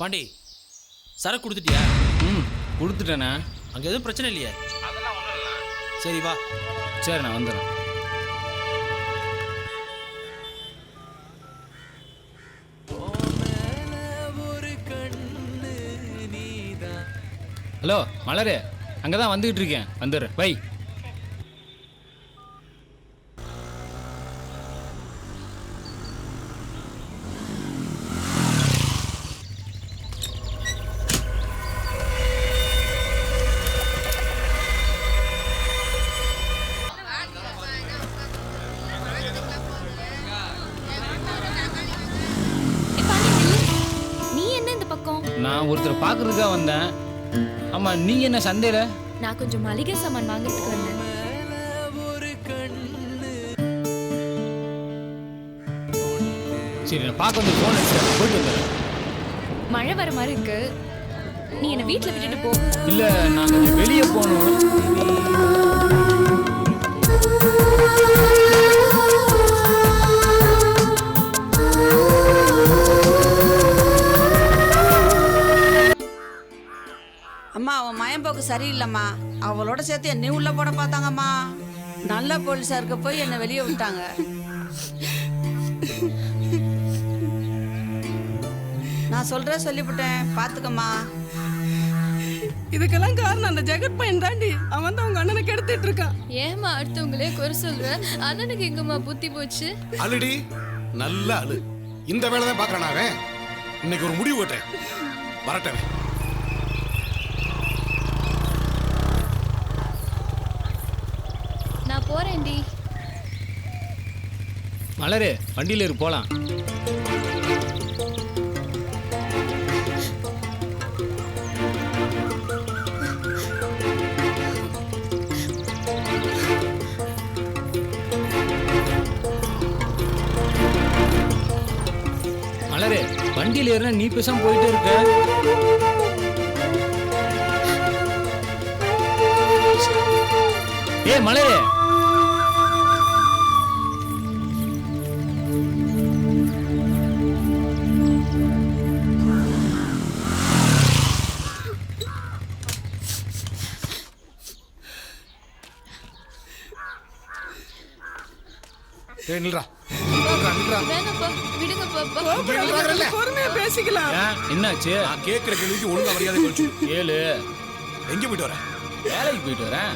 பாண்டி சரக்கு கொடுத்துட்டியா? ம் கொடுத்துட்டேண்ணே. அங்கே எதுவும் பிரச்சனை இல்லையே? சரி வா. சரி நான் வந்துடுறேன். ஹலோ மலரு அங்கே தான் வந்துக்கிட்டு இருக்கேன். வந்துடுறேன். பை ஏ, பாண்டி, நில்லு. நீ என்ன இந்த பக்கம் நான் ஒருத்தர் பார்க்கறதுக்காக வந்தேன். ஆமாம் நீங்கள் என்ன சந்தையில் நான் கொஞ்சம் மளிகை சாமான் வாங்குறதுக்கு வந்தேன். சரி நான் பார்க்க வந்து அடிச்சு போயிட்டு வந்துடுறேன். மழை வர மாதிரி இருக்கு. நீ என்ன வீட்ல விட்டுட்டு போ. இல்லை நான் கொஞ்சம் வெளியே போகணும். அவன் மயம்போக்கு சரியில்லைம்மா. அவளோட சேர்த்து என்னை உள்ள போட பார்த்தாங்கம்மா. நல்ல போலீஸாருக்கு போய் என்னை வெளியே விட்டாங்க. நான் சொல்றேன் சொல்லிவிட்டேன். பார்த்துக்கம்மா. இதுக்கெல்லாம் காரணம் அந்த ஜெகத் பையன் தாண்டி. அவன் தான் உங்க அண்ணனை கெடுத்துட்டு இருக்கான். ஏமா அடுத்தவங்களே குறை சொல்ற? அண்ணனுக்கு எங்கம்மா புத்தி போச்சு? அழுடி. நல்ல அழு. இந்த வேலை தான் பார்க்கறானா அவன்? இன்னைக்கு ஒரு முடிவு கட்டேன் வரட்டேன் போறேன்டி. மலரு வண்டியில இரு போலாம். மலரு வண்டியில் ஏறினா நீ பேசாம போயிட்டே இருக்க. ஏ மலரு. ஏய் நில்றா. பொறுமையா பேசிக்கலாம். என்னாச்சு? நான் கேட்கிற கேள்விக்கு ஒழுங்கா மரியாதை ஏழு எங்க போயிட்டு வர? வேலைக்கு போயிட்டு வரேன்.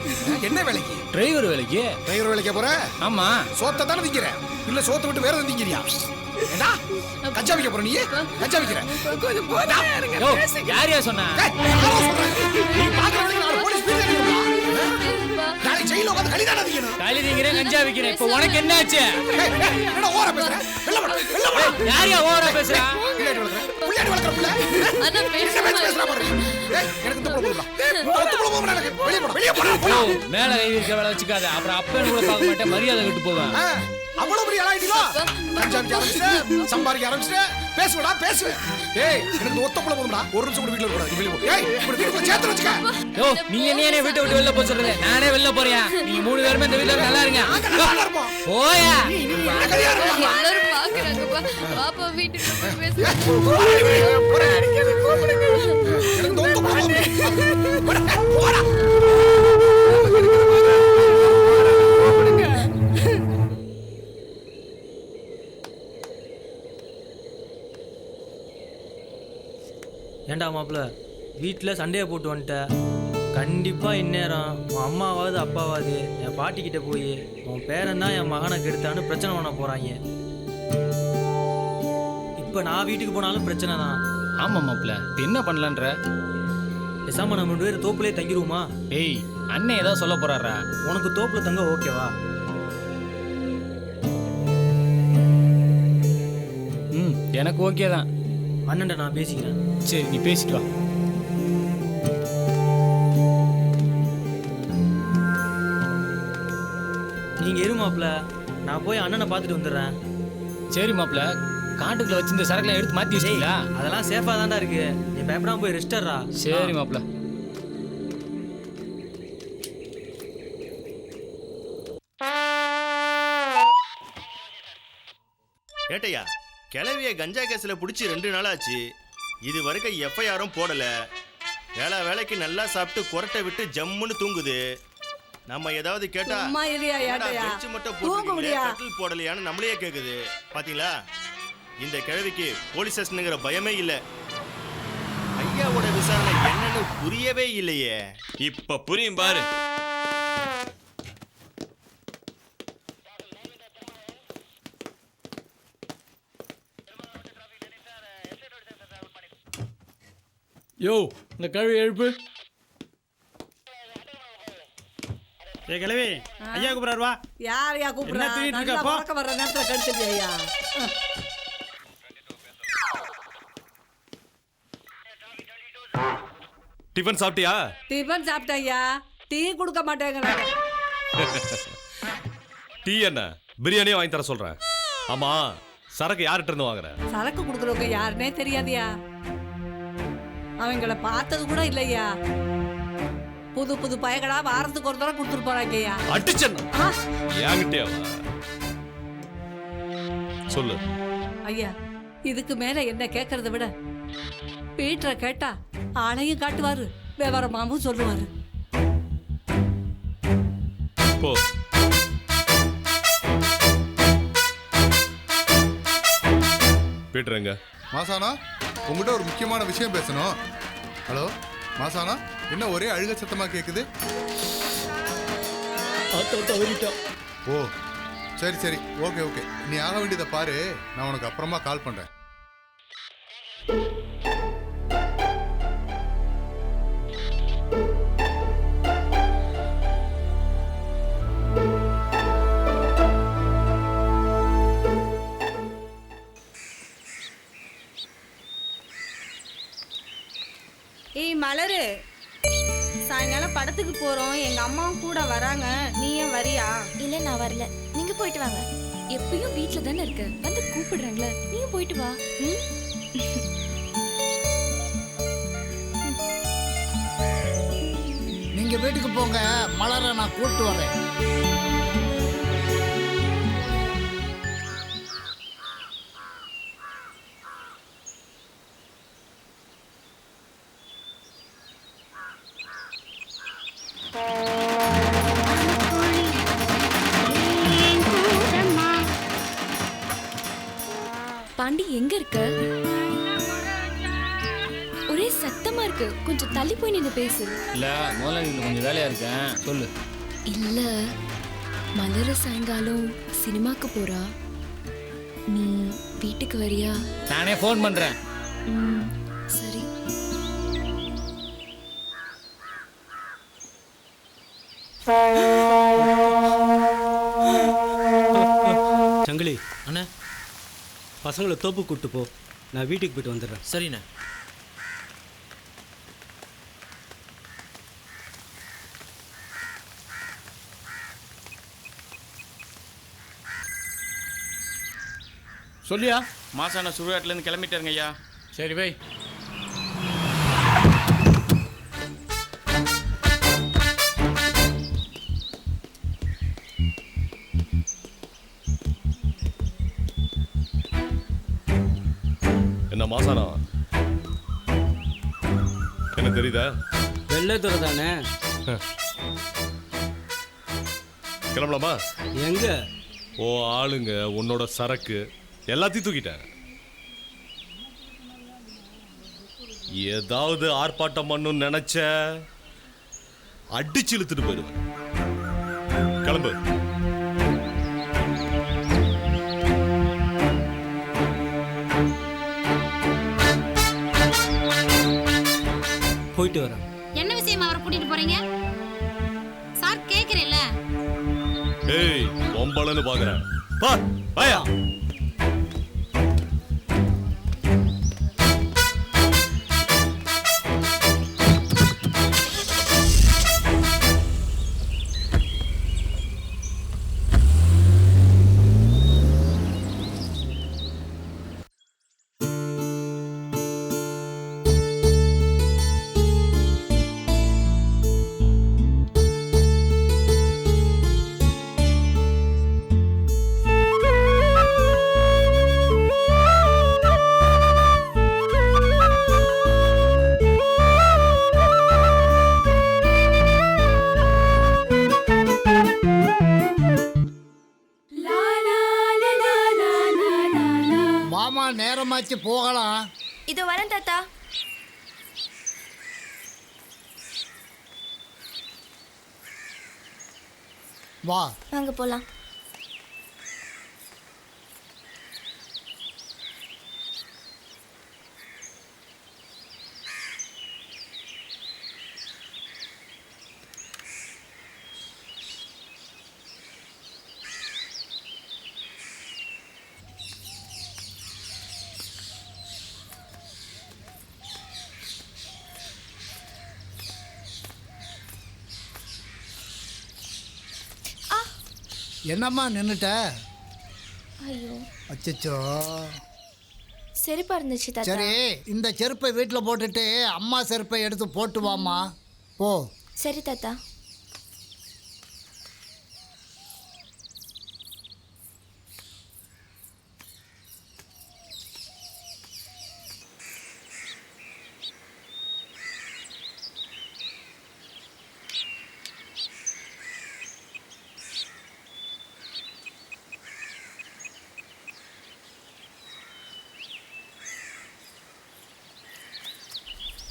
என்ன வேலைக்கு? டிரைவர் வேலைக்கு. டிரைவர் வேலைக்கா போற? ஆமா. சோத்தை தானே திங்கிற இல்ல சோத்தை விட்டு வேற எதுவும் திங்கிறியா ஏண்டா? கச்சா விக்க போற நீ? கச்சா விக்கிற? கொஞ்சம் இருங்க யார் யார் சொன்னா. நீ பாக்குற வேலைக்கு போலீஸ் நாளைக்கு ஜெயில உட்காந்து களிதான திங்கணும் களி திங்கிறேன் கஞ்சா விக்கிறேன். இப்போ உனக்கு என்னாச்சு? ஏய், ஏய், என்னடா ஓர பேசுற? வெள்ள போடா வெள்ள போடா யார் ஓவரா பேசுறா? பிள்ளையாடி வளர்க்குற பிள்ளை. அண்ணா என்ன பேச்சு பேசுறா பாரு. ஏய் எனக்கு இந்த புள்ள இந்த புள்ள போடுறா எனக்கு. வெளிய போடா வெளிய போடா மேல கை வைக்க வேலை வச்சுக்காத. அப்புறம் அப்பன்னு கூட பார்க்க மாட்டேன். மரியாதை விட்டு போவேன். அவ்வளவு பெரிய ஆளாயிட்டீங்களா கஞ்சா விக்க ஆரம்பிச்சிட்டு சம்பாதிக்க ஆரம்பிச்சிட்டு பேசுவடா பேசு ஏய் எனக்கு இந்த ஒத்த புள்ள போடுறா ஒரு நிமிஷம் கூட வீட்டுல இருக்கக்கூடாது. நீ வெளிய போ. ஏய் இப்படி வீட்டுக்குள்ள சேர்த்து வச்சுக்க. நீங்க என்ன என்ன வீட்டை விட்டு வெளில போக சொல்றது. நானே வெளில போறேன் நீங்க மூணு பேருமே இந்த வீட்டுல நல்லா இருங்க போயா எல்லாரும் பாக்குறாங்கப்பா பாப்பா வீட்டுக்கு போய் ஏண்டா மாப்பிள்ள வீட்டில் சண்டையை போட்டு வந்துட்ட கண்டிப்பாக இந்நேரம். உன் அம்மாவாவது அப்பாவாவது என் பாட்டிக்கிட்ட போய் உன் பேரன் தான் என் மகனை கெடுத்தான்னு பிரச்சனை பண்ண போகிறாங்க இப்போ நான் வீட்டுக்கு போனாலும் பிரச்சனை தான். ஆமா மாப்ள இப்ப என்ன பண்ணலான்ற? பேசாம நம்ம ரெண்டு பேரும் தோப்புலேயே தங்கிடுவோமா ஏய் அண்ணன் ஏதாவது சொல்ல போறாரா? உனக்கு தோப்புல தங்க ஓகேவா? ம் எனக்கு ஓகே தான். அண்ணன்ட்ட நான் பேசிக்கிறேன். சரி நீ பேசிட்டு வா. நான் போய் அண்ணனை பார்த்துட்டு வந்துடுறேன். சரி மாப்ள காட்டுக்குள்ள வச்சிருந்த சரக்குலாம் எடுத்து மாத்தி வச்சிட்டீங்களா? அதெல்லாம் சேஃபாக தான்டா இருக்கு. நீ பயப்படாம போய் ரெஸ்டர்ரா சரி மாப்ள ஏட்டையா கிளவிய கஞ்சா கேஸ்ல புடிச்சு ரெண்டு நாள் ஆச்சு இது வரைக்கும் எஃப்ஐஆரும் போடல. வேலை வேலைக்கு நல்லா சாப்பிட்டு குரட்டை விட்டு ஜம்முன்னு தூங்குது. நம்ம ஏதாவது கேட்டா இருயா, என்னடா ஏட்டையா? bench மட்டும் தூங்க முடியா? கட்டில் போடலையான்னு நம்மளையே கேக்குது. பாத்தீங்களா? இந்த கிழவிக்கு போலீஸ் ஸ்டேஷனுங்கிற பயமே இல்ல. ஐயாவோட விசாரணை என்னன்னு புரியவே இல்லையே. இப்ப புரியும் பாரு. யோ இந்த கழுவி எழுப்பு. ஏ கிழவி ஐயா கூப்பிடாரு வா. யார் யா கூப்பிடுறா? நல்லா. பறக்க வர்ற நேரத்துல கடிச்சிருக்கியா ஐயா? டிஃபன் சாப்பிட்டியா? டிஃபன் சாப்பிட்டேன் ஐயா. டீ கொடுக்க மாட்டேங்கிறாங்க. டீ என்ன? பிரியாணியே வாங்கி தர சொல்றேன். ஆமா சரக்கு யார்கிட்ட இருந்து வாங்குற? சரக்கு கொடுக்குறவங்க யாருன்னே தெரியாதியா. அவங்கள பார்த்தது கூட இல்லையா. புது புது பயங்களா வாரத்துக்கு ஒரு தடவை கொடுத்துட்டு போறாங்க ஐயா. அடிச்சன் ஆ, என்கிட்டயே சொல்லு. ஐயா இதுக்கு மேல என்ன கேட்கறத விட பீட்டரை கேட்டா ஆளையும் காட்டுவாரு விவரமாவும் சொல்லுவாரு. போ. பீட்டர் எங்க? மாசானா உங்ககிட்ட ஒரு முக்கியமான விஷயம் பேசணும். ஹலோ? மாசானா என்ன ஒரே அழுக சத்தமா கேக்குது? ஆத்தோ தவறிட்டோம் ஓ சரி சரி. Okay okay. நீ ஆக வேண்டியதை பாரு. நான் உனக்கு அப்புறமா கால் பண்றேன். மலரு சாயங்காலம் படத்துக்கு போறோம். எங்க அம்மாவும் கூட வராங்க. நீயும் வரியா? இல்ல நான் வரல. நீங்க போயிட்டு வாங்க. எப்பயும் வீட்ல தானே இருக்க. வந்து கூப்பிடுறாங்களே நீயும் போயிட்டு வா. ம்? நீங்க வீட்டுக்கு போங்க. மலரை நான் கூட்டு வரேன். பாண்டி எங்க இருக்க? ஒரே சத்தமா இருக்கு. கொஞ்சம் தள்ளி போய் நின்று பேசு. இல்ல இதுல கொஞ்சம் வேலையா இருக்கேன். சொல்லு. இல்ல. மலர சாயங்காலம் சினிமாக்கு போறா. நீ வீட்டுக்கு வரியா? நானே ஃபோன் பண்றேன். ம், சரி. பசங்களை தோப்பு கூட்டு போ. நான் வீட்டுக்கு போயிட்டு வந்துடுறேன். சரிண்ணே. சொல்லியா? மாசான சுடுகாட்டிலேருந்து கிளம்பிட்டாருங்க ஐயா. சரி வை. என்ன மாசானா? என்ன தெரியுதா? வெள்ளத்துறை தானே? கிளம்பலாமா? எங்க? ஓ ஆளுங்க உன்னோட சரக்கு எல்லாத்தையும் தூக்கிட்டேன் ஏதாவது ஆர்ப்பாட்டம் பண்ணணும்னு நினைச்ச அடிச்சு இழுத்துட்டு போயிடுவேன் கிளம்பு. போயிட்டு வரேன். என்ன விஷயமா அவரை கூட்டிட்டு போறீங்க? சார் கேக்குறேன்ல. ஏய் பொம்பளைன்னு பாக்குறேன். பா பாயா நேரமாச்சு போகலாம். இதோ வரேன் தாத்தா. வா. வாங்க போலாம். என்னம்மா நின்னுட்ட? ஐயோ. அச்சச்சோ. செருப்பா இருந்துச்சு தாத்தா. சரி இந்த செருப்பை வீட்டில் போட்டுட்டு அம்மா செருப்பை எடுத்து போட்டு வாம்மா போ. சரி தாத்தா.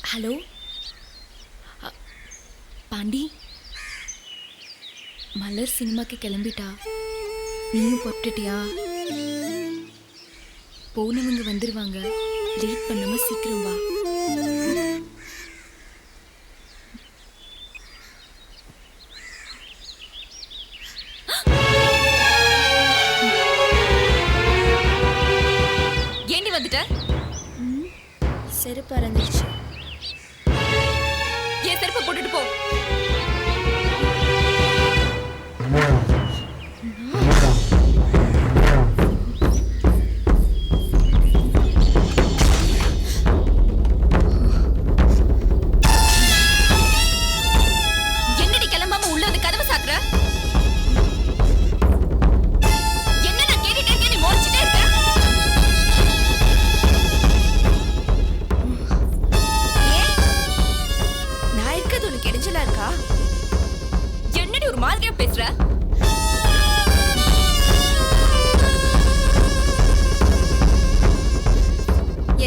ஹலோ? பாண்டி? மலர் சினிமாக்கு கிளம்பிட்டா? நீயும் பொட்டுட்டியா போனவங்க வந்துடுவாங்க லேட் பண்ணாம சீக்கிரம் வா. உனக்கு இடைஞ்சலா இருக்கா? என்னடி ஒரு மாதிரியா பேசுற?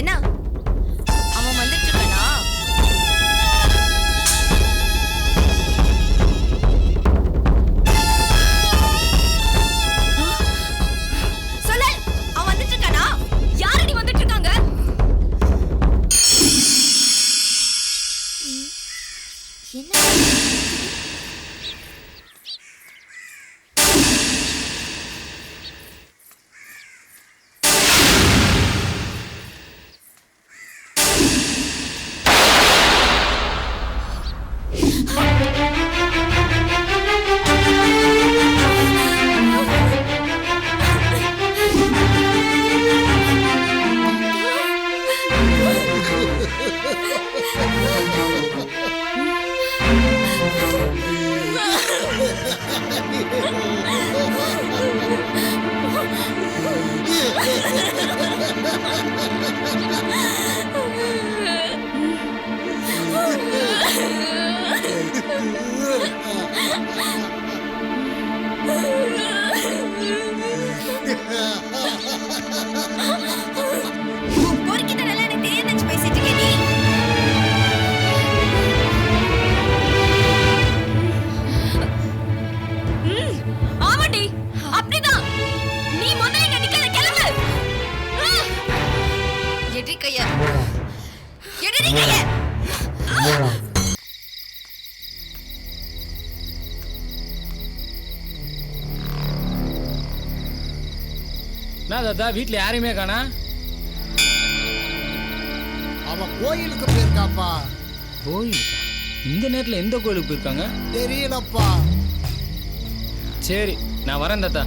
என்ன? என்ன Oh, தாத்தா வீட்டில் யாரையுமே காணா. அவ கோயிலுக்கு போயிருக்காப்பா. கோயில் இந்த நேரத்தில் எந்த கோயிலுக்கு போயிருக்காங்க? தெரியலப்பா. சரி நான் வரேன் தாத்தா.